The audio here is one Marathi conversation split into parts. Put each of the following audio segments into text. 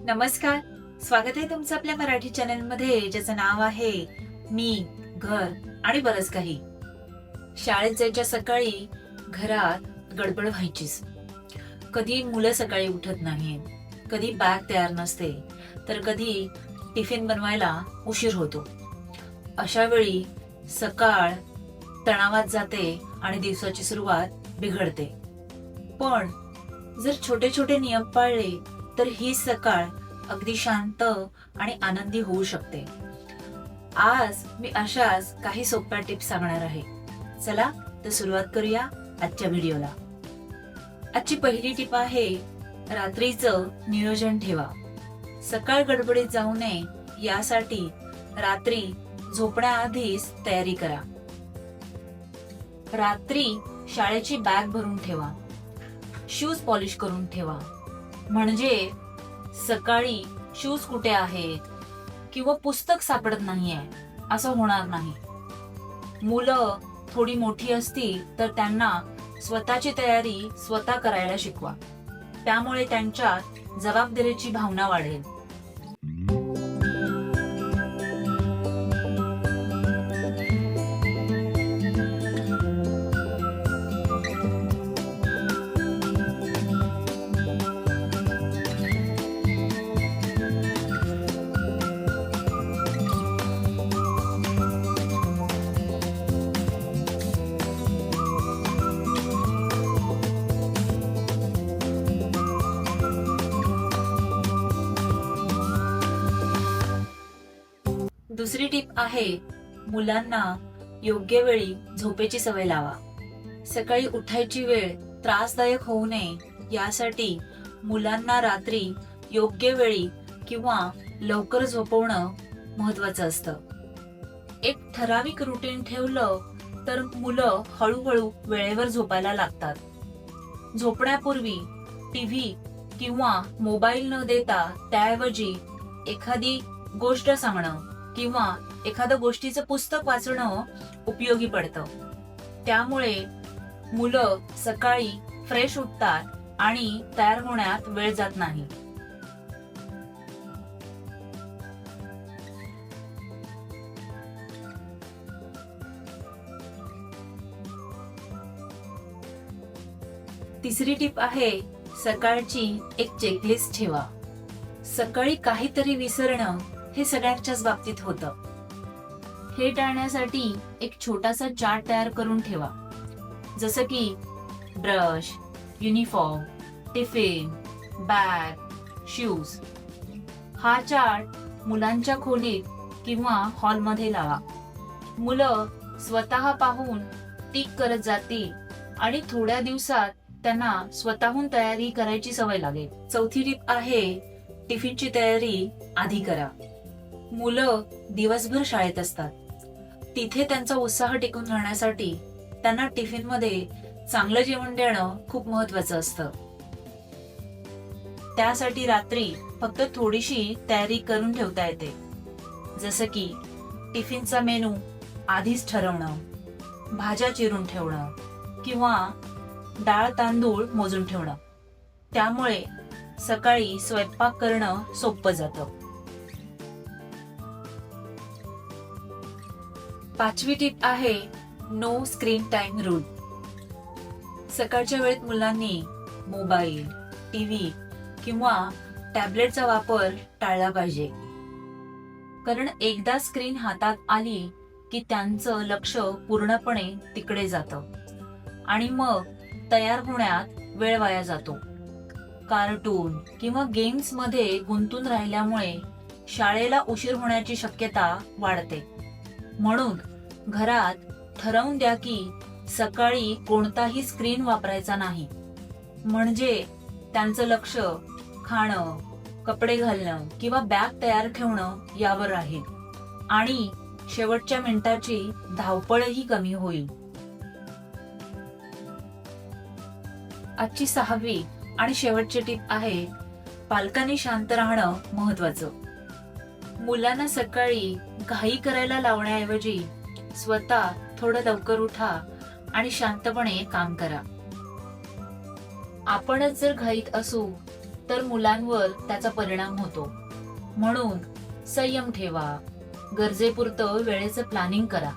नमस्कार. स्वागत आहे तुमचं आपल्या मराठी चॅनलमध्ये ज्याचं नाव आहे मी घर आणि बरंच काही. शाळेत जायच्या सकाळी घरात गडबड व्हायचीच. कधी मुलं सकाळी उठत नाहीत कधी बॅग तयार नसते तर कधी टिफिन बनवायला उशीर होतो. अशा वेळी सकाळ तणावात जाते आणि दिवसाची सुरुवात बिघडते. पण जर छोटे छोटे नियम पाळले तर ही सकाळ अगदी शांत आणि आनंदी होऊ शकते. आज मी अशाच काही सोप्या टिप्स सांगणार आहे. चला तर सुरुवात करूया आजच्या व्हिडिओला. आजची पहिली टिप आहे रात्रीचं नियोजन ठेवा. सकाळ गडबडीत जाऊ नये यासाठी रात्री झोपण्याआधीच तयारी करा. रात्री शाळेची बॅग भरून ठेवा. शूज पॉलिश करून ठेवा. म्हणजे सकाळी शूज कुठे आहेत? किंवा पुस्तक सापडत नाहीये. असं होणार नाही. मुलं थोडी मोठी असतील तर त्यांना स्वतःची तयारी स्वतः करायला शिकवा. त्यामुळे त्यांच्यात जबाबदारीची भावना वाढेल. दुसरी टीप आहे मुलांना योग्य वेळी झोपेची सवय लावा. सकाळी उठायची वेळ त्रासदायक होऊ नये यासाठी मुलांना रात्री योग्य वेळी किंवा लवकर झोपवणं महत्वाचं असतं. एक ठराविक रुटीन ठेवलं तर मुलं हळूहळू वेळेवर झोपायला लागतात. झोपण्यापूर्वी टीव्ही किंवा मोबाईल न देता त्याऐवजी एखादी गोष्ट सांगणं. किंवा एखादं गोष्टीचं पुस्तक वाचणं उपयोगी पडतं. त्यामुळे मुलं सकाळी फ्रेश उठतात आणि तयार होण्यात वेळ जात नाही. तिसरी टीप आहे सकाळची एक चेकलिस्ट ठेवा. सकाळी काहीतरी विसरणं हे सगळ्यांच्याच बाबतीत होतं. हे टाळण्यासाठी एक छोटासा चार्ट तयार करून ठेवा. जसं की brush uniform tiffin bag shoes. हा चार्ट मुलांच्या खोलीत किंवा हॉलमध्ये लावा. मुलं स्वतः पाहून टीक करत जातील आणि थोड्या दिवसात त्यांना स्वतःहून तयारी करायची सवय लागेल. चौथी टीप आहे टिफिनची तयारी आधी करा. मुलं दिवसभर शाळेत असतात. तिथे त्यांचा उत्साह टिकून राहण्यासाठी त्यांना टिफिनमध्ये चांगलं जेवण देणं खूप महत्वाचं असतं. त्यासाठी रात्री फक्त थोडीशी तयारी करून ठेवता येते. जसं की टिफिनचा मेनू आधीच ठरवणं भाज्या चिरून ठेवणं किंवा डाळ तांदूळ मोजून ठेवणं. त्यामुळे सकाळी स्वयंपाक करणं सोपं जातं. पाचवी टीप आहे नो स्क्रीन टाइम रूल सकाळच्या वेळेत मुलांनी मोबाईल टीव्ही किंवा टॅबलेटचा वापर टाळला पाहिजे. कारण एकदा स्क्रीन हातात आली की त्यांचं लक्ष पूर्णपणे तिकडे जातं. आणि मग तयार होण्यात वेळ वाया जातो. कार्टून किंवा गेम्समध्ये गुंतून राहिल्यामुळे शाळेला उशीर होण्याची शक्यता वाढते. म्हणून घरात ठरवून द्या की सकाळी कोणताही स्क्रीन वापरायचा नाही. म्हणजे त्यांचं लक्ष खाणं कपडे घालणं किंवा बॅग तयार ठेवणं यावर राहील. आणि शेवटच्या मिनिटाची धावपळही कमी होईल. आजची सहावी आणि शेवटची टीप आहे पालकांनी शांत राहणं महत्वाचं मुलांना सकाळी घाई करायला लावण्याऐवजी स्वतः थोडं लवकर उठा आणि शांतपणे काम करा. आपणच जर घाईत असू तर मुलांवर त्याचा परिणाम होतो. म्हणून संयम ठेवा. गरजेपुरतं वेळेचं प्लॅनिंग करा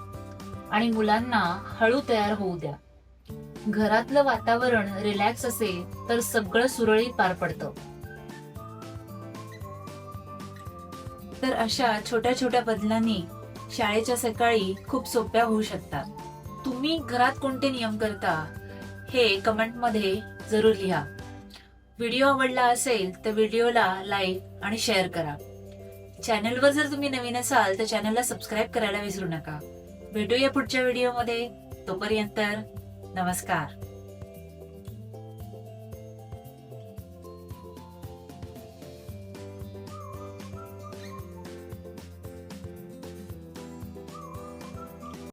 आणि मुलांना हळू तयार होऊ द्या. घरातलं वातावरण रिलॅक्स असेल तर सगळं सुरळीत पार पडतं. तर अशा छोट्या छोट्या बदलांनी शाळेच्या सकाळी खूप सोप्या होऊ शकतात. तुम्ही घरात कोणते नियम करता हे कमेंटमध्ये जरूर लिहा. व्हिडिओ आवडला असेल तर व्हिडिओला लाईक आणि शेअर करा. चॅनलवर जर तुम्ही नवीन असाल तर चॅनलला सबस्क्राईब करायला विसरू नका. भेटूया पुढच्या व्हिडिओमध्ये. तोपर्यंत नमस्कार.